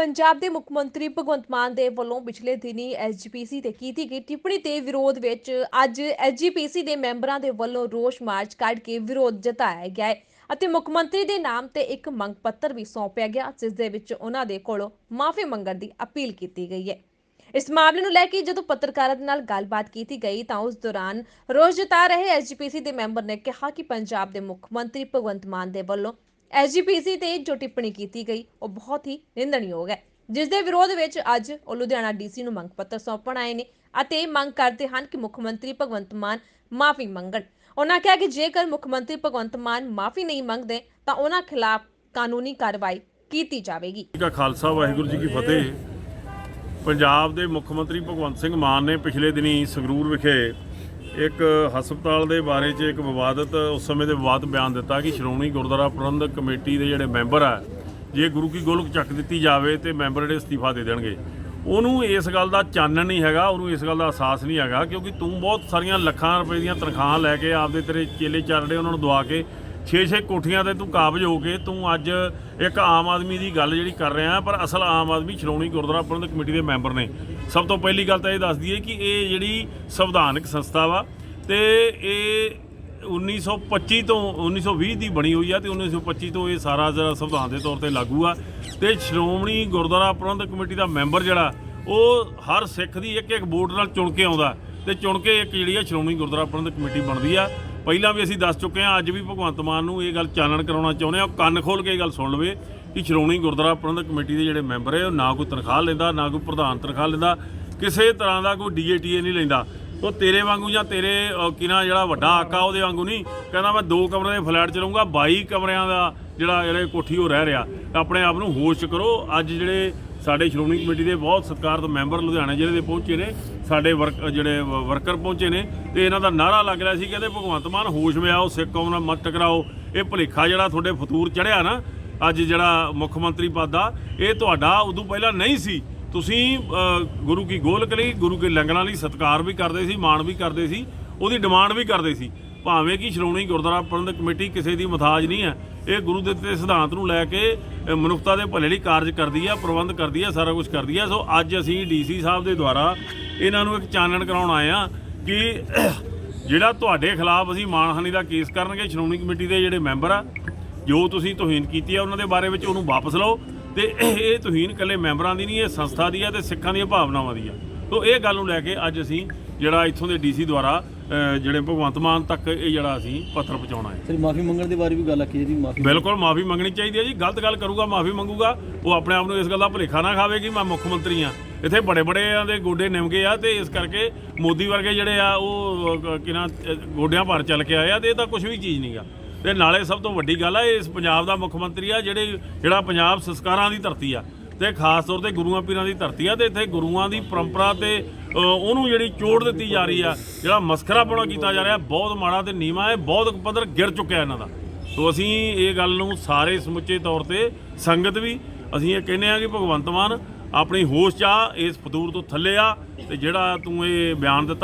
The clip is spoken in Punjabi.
ਪੰਜਾਬ ਦੇ ਮੁੱਖ ਮੰਤਰੀ ਭਗਵੰਤ ਮਾਨ ਦੇ ਵੱਲੋਂ ਪਿਛਲੇ ਦਿਨੀ ਐਸਜੀਪੀਸੀ ਤੇ ਕੀਤੀ ਗਈ ਟਿੱਪਣੀ ਤੇ ਵਿਰੋਧ ਵਿੱਚ ਅੱਜ ਐਸਜੀਪੀਸੀ ਦੇ ਮੈਂਬਰਾਂ ਦੇ ਵੱਲੋਂ ਰੋਸ ਮਾਰਚ ਕੱਢ ਕੇ ਵਿਰੋਧ ਜਤਾਇਆ ਗਿਆ ਹੈ ਅਤੇ ਮੁੱਖ ਮੰਤਰੀ ਦੇ ਨਾਮ ਤੇ ਇੱਕ ਮੰਗ ਪੱਤਰ ਵੀ ਸੌਂਪਿਆ ਗਿਆ, ਜਿਸ ਦੇ ਵਿੱਚ ਉਹਨਾਂ ਦੇ ਕੋਲੋਂ ਮਾਫੀ ਮੰਗਣ ਦੀ ਅਪੀਲ ਕੀਤੀ ਗਈ ਹੈ। ਇਸ ਮਾਮਲੇ ਨੂੰ ਲੈ ਕੇ ਜਦੋਂ ਪੱਤਰਕਾਰਾਂ ਦੇ ਨਾਲ ਗੱਲਬਾਤ ਕੀਤੀ ਗਈ ਤਾਂ ਉਸ ਦੌਰਾਨ ਰੋਸ ਜਤਾ ਰਹੇ ਐਸਜੀਪੀਸੀ ਦੇ ਮੈਂਬਰ ਨੇ ਕਿਹਾ ਕਿ ਪੰਜਾਬ ਦੇ ਮੁੱਖ ਮੰਤਰੀ ਭਗਵੰਤ ਮਾਨ ਦੇ ਵੱਲੋਂ ਐਸਜੀਪੀਸੀ ਤੇ ਜੋ ਟਿੱਪਣੀ ਕੀਤੀ ਗਈ, ਉਹ ਬਹੁਤ ਹੀ ਨਿੰਦਣਯੋਗ ਹੈ। ਜਿਸ ਦੇ ਵਿਰੋਧ ਵਿੱਚ ਅੱਜ ਉਹ ਲੁਧਿਆਣਾ ਡੀਸੀ ਨੂੰ ਮੰਗ ਪੱਤਰ ਸੌਂਪਣ ਆਏ ਨੇ ਅਤੇ ਮੰਗ ਕਰਦੇ ਹਨ ਕਿ ਮੁੱਖ ਮੰਤਰੀ ਭਗਵੰਤ ਮਾਨ ਮਾਫੀ ਮੰਗਣ। ਉਹਨਾਂ ਕਿਹਾ ਕਿ ਜੇਕਰ ਮੁੱਖ ਮੰਤਰੀ ਭਗਵੰਤ ਮਾਨ ਮਾਫੀ ਨਹੀਂ ਮੰਗਦੇ, ਤਾਂ ਉਹਨਾਂ ਖਿਲਾਫ ਕਾਨੂੰਨੀ ਕਾਰਵਾਈ ਕੀਤੀ ਜਾਵੇਗੀ। ਜੀ ਖਾਲਸਾ, ਵਾਹਿਗੁਰੂ ਜੀ ਕੀ ਫਤਿਹ। ਪੰਜਾਬ ਦੇ ਮੁੱਖ ਮੰਤਰੀ ਭਗਵੰਤ ਸਿੰਘ ਮਾਨ ਨੇ ਪਿਛਲੇ ਦਿਨੀ ਸੰਗਰੂਰ ਵਿਖੇ ਇੱਕ ਹਸਪਤਾਲ ਦੇ ਬਾਰੇ 'ਚ ਇੱਕ ਵਿਵਾਦਤ ਉਸ ਸਮੇਂ ਦੇ ਵਿਵਾਦ ਬਿਆਨ ਦਿੱਤਾ ਕਿ ਸ਼੍ਰੋਮਣੀ ਗੁਰਦੁਆਰਾ ਪ੍ਰਬੰਧਕ ਕਮੇਟੀ ਦੇ ਜਿਹੜੇ ਮੈਂਬਰ ਆ, ਜੇ ਗੁਰੂ ਕੀ ਗੋਲਕ ਚੱਕ ਦਿੱਤੀ ਜਾਵੇ ਤੇ ਮੈਂਬਰ ਜਿਹੜੇ ਅਸਤੀਫਾ ਦੇ ਦੇਣਗੇ। ਉਹਨੂੰ ਇਸ ਗੱਲ ਦਾ ਚਾਨਣ ਨਹੀਂ ਹੈਗਾ, ਉਹਨੂੰ ਇਸ ਗੱਲ ਦਾ ਅਹਿਸਾਸ ਨਹੀਂ ਹੈਗਾ, ਕਿਉਂਕਿ ਤੂੰ ਬਹੁਤ ਸਾਰੀਆਂ ਲੱਖਾਂ ਰੁਪਏ ਦੀਆਂ ਤਨਖਾਹਾਂ ਲੈ ਕੇ ਆਪਦੇ ਤੇਰੇ ਚੇਲੇ ਚਾਰੜੇ ਉਹਨਾਂ ਨੂੰ ਦਵਾ ਕੇ 6-6 ਕੋਠੀਆਂ ਤੇ ਤੂੰ ਕਾਬਜ ਹੋ ਕੇ ਤੂੰ ਅੱਜ ਇੱਕ ਆਮ ਆਦਮੀ ਦੀ ਗੱਲ ਜਿਹੜੀ ਕਰ ਰਿਹਾ, ਪਰ ਅਸਲ ਆਮ ਆਦਮੀ ਸ਼੍ਰੋਮਣੀ ਗੁਰਦੁਆਰਾ ਪ੍ਰਬੰਧਕ ਕਮੇਟੀ ਦੇ ਮੈਂਬਰ ਨੇ। ਸਭ ਤੋਂ ਪਹਿਲੀ ਗੱਲ ਤਾਂ ਇਹ ਦੱਸ ਦਈਏ ਕਿ ਇਹ ਜਿਹੜੀ ਸੰਵਿਧਾਨਕ ਸੰਸਥਾ ਵਾ ਤੇ ਇਹ 1925 ਤੋਂ 1920 ਦੀ ਬਣੀ ਹੋਈ ਆ ਤੇ 1925 ਤੋਂ ਇਹ ਸਾਰਾ ਜਿਹੜਾ ਸੰਵਿਧਾਨ ਦੇ ਤੌਰ ਤੇ ਲਾਗੂ ਆ। ਤੇ ਸ਼੍ਰੋਮਣੀ ਗੁਰਦੁਆਰਾ ਪ੍ਰਬੰਧਕ ਕਮੇਟੀ ਦਾ ਮੈਂਬਰ ਜਿਹੜਾ, ਉਹ ਹਰ ਸਿੱਖ ਦੀ ਇੱਕ ਇੱਕ ਵੋਟ ਨਾਲ ਚੁਣ ਕੇ ਆਉਂਦਾ। ਤੇ ਚੁਣ ਕੇ ਇੱਕ ਜਿਹੜੀ ਆ ਸ਼੍ਰੋਮਣੀ ਗੁਰਦੁਆਰਾ ਪ੍ਰਬੰਧਕ ਕਮੇਟੀ ਬਣਦੀ ਆ। ਪਹਿਲਾਂ ਵੀ ਅਸੀਂ ਦੱਸ ਚੁੱਕੇ ਹਾਂ ਅੱਜ ਵੀ ਭਗਵੰਤ ਮਾਨ ਨੂੰ ਇਹ ਗੱਲ ਚਾਨਣ ਕਰਾਉਣਾ ਚਾਹੁੰਦੇ ਆ ਉਹ ਕੰਨ ਖੋਲ ਕੇ ਇਹ ਗੱਲ ਸੁਣ ਲਵੇ ਕਿ ਸ਼੍ਰੋਮਣੀ ਗੁਰਦੁਆਰਾ ਪ੍ਰਬੰਧਕ ਕਮੇਟੀ ਦੇ ਜਿਹੜੇ ਮੈਂਬਰ ਹੈ ਉਹ ਨਾ ਕੋਈ ਤਨਖਾਹ ਲੈਂਦਾ ਨਾ ਕੋਈ ਪ੍ਰਧਾਨ ਤਨਖਾਹ ਲੈਂਦਾ ਕਿਸੇ ਤਰ੍ਹਾਂ ਦਾ ਕੋਈ ਡੀਏਟੀਏ ਨਹੀਂ ਲੈਂਦਾ। ਉਹ ਤੇਰੇ ਵਾਂਗੂ ਜਾਂ ਤੇਰੇ ਅਹ, ਕਿਨਾ ਜਿਹੜਾ ਵੱਡਾ ਆਕਾ ਉਹਦੇ ਵਾਂਗੂ ਨਹੀਂ। ਕਹਿੰਦਾ ਮੈਂ ਦੋ ਕਮਰੇ ਦੇ ਫਲੈਟ ਚ ਰਹੂੰਗਾ 22 ਕਮਰਿਆਂ ਦਾ ਜਿਹੜਾ ਜਿਹੜੇ ਕੋਠੀ ਉਹ ਰਹਿ ਰਿਹਾ। ਆਪਣੇ ਆਪ ਨੂੰ ਹੋਸ਼ ਕਰੋ ਅੱਜ ਜਿਹੜੇ ਸਾਡੇ ਸ਼੍ਰੋਮਣੀ ਕਮੇਟੀ ਦੇ ਬਹੁਤ ਸਤਿਕਾਰਤ ਮੈਂਬਰ ਲੁਧਿਆਣਾ ਜ਼ਿਲ੍ਹੇ ਦੇ ਪਹੁੰਚੇ ਨੇ, ਸਾਡੇ ਵਰਕ, ਜਿਹੜੇ ਵਰਕਰ ਪਹੁੰਚੇ ਨੇ ਤੇ ਇਹਨਾਂ ਦਾ ਨਾਰਾ ਲੱਗ ਰਿਹਾ ਸੀ ਕਹਿੰਦੇ ਭਗਵੰਤ ਮਾਨ ਹੋਸ਼ ਵਿੱਚ ਆਓ, ਸਿੱਖ ਕੌਮ ਨਾਲ ਮਤ ਟਕਰਾਓ। ਇਹ ਭੁਲੇਖਾ ਜਿਹੜਾ ਤੁਹਾਡੇ ਫਤੂਰ ਚੜਿਆ ਨਾ, ਅੱਜ ਜਿਹੜਾ ਮੁੱਖ ਮੰਤਰੀ ਪਦ ਦਾ ਇਹ ਤੁਹਾਡਾ ਉਦੋਂ ਪਹਿਲਾਂ ਨਹੀਂ ਸੀ। ਤੁਸੀਂ ਗੁਰੂ ਕੀ ਗੋਲਕ ਲਈ, ਗੁਰੂ ਕੇ ਲੰਗਰਾਂ ਲਈ ਸਤਿਕਾਰ ਵੀ ਕਰਦੇ ਸੀ, ਮਾਣ ਵੀ ਕਰਦੇ ਸੀ, ਉਹਦੀ ਡਿਮਾਂਡ ਵੀ ਕਰਦੇ ਸੀ। ਭਾਵੇਂ ਕਿ ਸ਼੍ਰੋਮਣੀ ਗੁਰਦੁਆਰਾ ਪ੍ਰਬੰਧਕ ਕਮੇਟੀ ਕਿਸੇ ਦੀ ਮਥਾਜ ਨਹੀਂ ਹੈ ਇਹ ਗੁਰੂ ਦੇ ਦਿੱਤੇ ਸਿਧਾਂਤ ਨੂੰ ਲੈ ਕੇ ਮਨੁੱਖਤਾ ਦੇ ਭਲੇ ਲਈ ਕਾਰਜ ਕਰਦੀ ਆ, ਪ੍ਰਬੰਧ ਕਰਦੀ ਆ, ਸਾਰਾ ਕੁਝ ਕਰਦੀ ਹੈ ਸੋ ਅੱਜ ਅਸੀਂ ਡੀਸੀ ਸਾਹਿਬ ਦੇ ਦੁਆਰਾ ਇਹਨਾਂ ਨੂੰ ਇੱਕ ਚਾਨਣ ਕਰਾਉਣ ਆਏ ਆ ਕਿ ਜਿਹੜਾ ਤੁਹਾਡੇ ਖਿਲਾਫ ਅਸੀਂ ਮਾਨਹਾਨੀ ਦਾ ਕੇਸ ਕਰਨਗੇ, ਸ਼੍ਰੋਮਣੀ ਕਮੇਟੀ ਦੇ ਜਿਹੜੇ ਮੈਂਬਰ ਆ, ਜੋ ਤੁਸੀਂ ਤੋਹੀਨ ਕੀਤੀ ਆ, ਉਹਨਾਂ ਦੇ ਬਾਰੇ ਵਿੱਚ ਉਹਨੂੰ ਵਾਪਸ ਲਓ ਤੇ ਇਹ ਇਹ ਤੋਹੀਨ ਇਕੱਲੇ ਮੈਂਬਰਾਂ ਦੀ ਨਹੀਂ, ਇਹ ਸੰਸਥਾ ਦੀ ਆ ਤੇ ਸਿੱਖਾਂ ਦੀਆਂ ਭਾਵਨਾਵਾਂ ਦੀ ਆ। ਤੋਂ ਇਹ ਗੱਲ ਨੂੰ ਲੈ ਕੇ ਅੱਜ ਅਸੀਂ ਜਿਹੜਾ ਇੱਥੋਂ ਦੇ ਡੀਸੀ ਦੁਆਰਾ ਜਿਹੜੇ ਭਗਵੰਤ ਮਾਨ ਤੱਕ ਇਹ ਜਿਹੜਾ ਅਸੀਂ ਪੱਤਰ ਪਹੁੰਚਾਉਣਾ ਹੈ। ਸਰ ਮਾਫੀ ਮੰਗਣ ਦੇ ਬਾਰੇ ਵੀ ਗੱਲ ਆਖੀ ਜੀ ਮਾਫੀ ਬਿਲਕੁਲ ਮਾਫੀ ਮੰਗਣੀ ਚਾਹੀਦੀ ਹੈ ਜੀ। ਗਲਤ ਗੱਲ ਕਰੂਗਾ ਮਾਫੀ ਮੰਗੂਗਾ। ਉਹ ਆਪਣੇ ਆਪ ਨੂੰ ਇਸ ਗੱਲ ਦਾ ਭੁਲੇਖਾ ਨਾ ਖਾਵੇ ਕਿ ਮੈਂ ਮੁੱਖ ਮੰਤਰੀ ਆ ਇੱਥੇ ਬੜੇ ਬੜਿਆਂ ਦੇ ਗੋਡੇ ਨਿਮਗੇ ਆ ਤੇ ਇਸ ਕਰਕੇ ਮੋਦੀ ਵਰਗੇ ਜਿਹੜੇ ਆ ਉਹ ਕਿਨਾਂ ਗੋਡਿਆਂ ਭਰ ਚੱਲ ਕੇ ਆਏ ਆ ਤੇ ਇਹ ਤਾਂ ਕੁਝ ਵੀ ਚੀਜ਼ ਨਹੀਂਗਾ ਤੇ ਨਾਲੇ ਸਭ ਤੋਂ ਵੱਡੀ ਗੱਲ ਆ ਇਸ ਪੰਜਾਬ ਦਾ ਮੁੱਖ ਮੰਤਰੀ ਆ ਜਿਹੜੇ ਜਿਹੜਾ ਪੰਜਾਬ ਸੰਸਕਾਰਾਂ ਦੀ ਧਰਤੀ ਆ। ਤੇ ਖਾਸ ਤੌਰ ਤੇ ਗੁਰੂਆਂ ਪੀਰਾਂ ਦੀ ਧਰਤੀ ਆ ਤੇ ਇੱਥੇ ਗੁਰੂਆਂ ਦੀ ਪਰੰਪਰਾ ਤੇ ਉਹਨੂੰ ਜਿਹੜੀ ਚੋੜ ਦਿੱਤੀ ਜਾ ਰਹੀ ਆ, ਜਿਹੜਾ ਮਸਖਰਾਪਣਾ ਕੀਤਾ ਜਾ ਰਿਹਾ, ਬਹੁਤ ਮਾੜਾ ਤੇ ਨੀਵਾ ਹੈ, ਬਹੁਤ ਪੱਧਰ ਗਿਰ ਚੁੱਕਿਆ ਇਹਨਾਂ ਦਾ। ਸੋ ਅਸੀਂ ਇਹ ਗੱਲ ਨੂੰ ਸਾਰੇ ਸਮੁੱਚੇ ਤੌਰ ਤੇ ਸੰਗਤ ਵੀ, ਅਸੀਂ ਇਹ ਕਹਿੰਦੇ ਆ ਕਿ ਭਗਵੰਤ ਮਾਨ ਆਪਣੀ ਹੋਸ਼ ਚ ਆ, ਇਸ ਫਤੂਰ ਤੋਂ ਥੱਲੇ ਆ, ਤੇ ਜਿਹੜਾ ਤੂੰ ਇਹ ਬਿਆਨ ਦਿੱਤਾ